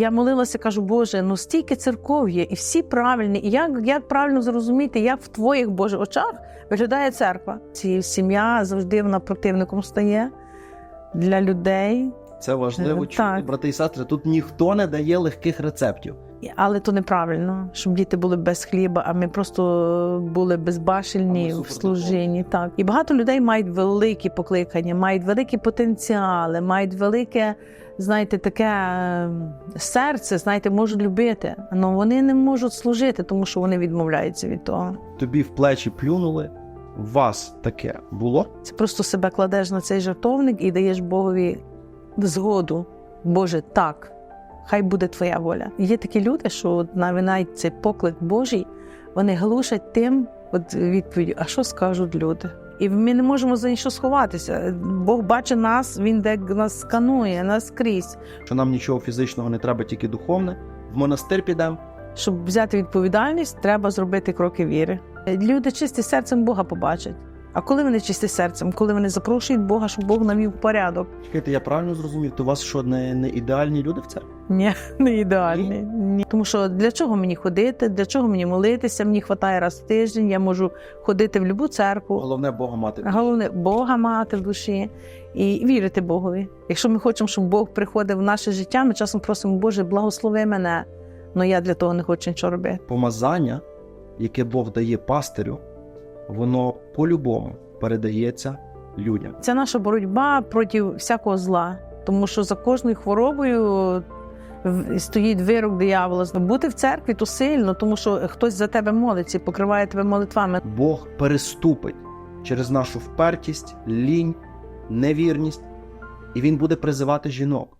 Я молилася, кажу, Боже, ну стільки церков і всі правильні. І як, як правильно зрозуміти, як в твоїх Божих очах виглядає церква? Ці сім'я завжди вона противником стає для людей, Це важливо Е, так. брати і сестри. Тут ніхто не дає легких рецептів. Але то неправильно, щоб діти були без хліба, а ми просто були безбашельні в супер служінні. Так і багато людей мають великі покликання, мають великі потенціали, мають велике, знаєте, таке е, серце, знаєте, можуть любити. але вони не можуть служити, тому що вони відмовляються від того. Тобі в плечі плюнули. У вас таке було? Це просто себе кладеш на цей жартовник і даєш Богові згоду. Боже, так, хай буде твоя воля. Є такі люди, що навіть цей поклик Божий, вони глушать тим от відповіддю, а що скажуть люди? І ми не можемо за нічого сховатися. Бог бачить нас, він де нас сканує, нас скрізь. Що нам нічого фізичного не треба, тільки духовне. В монастир підемо. Щоб взяти відповідальність, треба зробити кроки віри. Люди чисті серцем Бога побачать. А коли вони чисті серцем, коли вони запрошують Бога, щоб Бог навів порядок. Чекайте, я правильно зрозумів, то у вас що не, не ідеальні люди в церкві? Ні, не ідеальний. Ні. Тому що для чого мені ходити, для чого мені молитися? Мені вистачає раз в тиждень, я можу ходити в будь-яку церкву. Головне Бога мати. Головне Бога мати в душі і вірити Богові. Якщо ми хочемо, щоб Бог приходив в наше життя, ми часом просимо, Боже, благослови мене. але я для того не хочу нічого робити. Помазання, яке Бог дає пастирю, воно по-любому передається людям. Це наша боротьба проти всякого зла, тому що за кожною хворобою стоїть вирок диявола. Бути в церкві то сильно, тому що хтось за тебе молиться покриває тебе молитвами. Бог переступить через нашу впертість, лінь, невірність, і Він буде призивати жінок.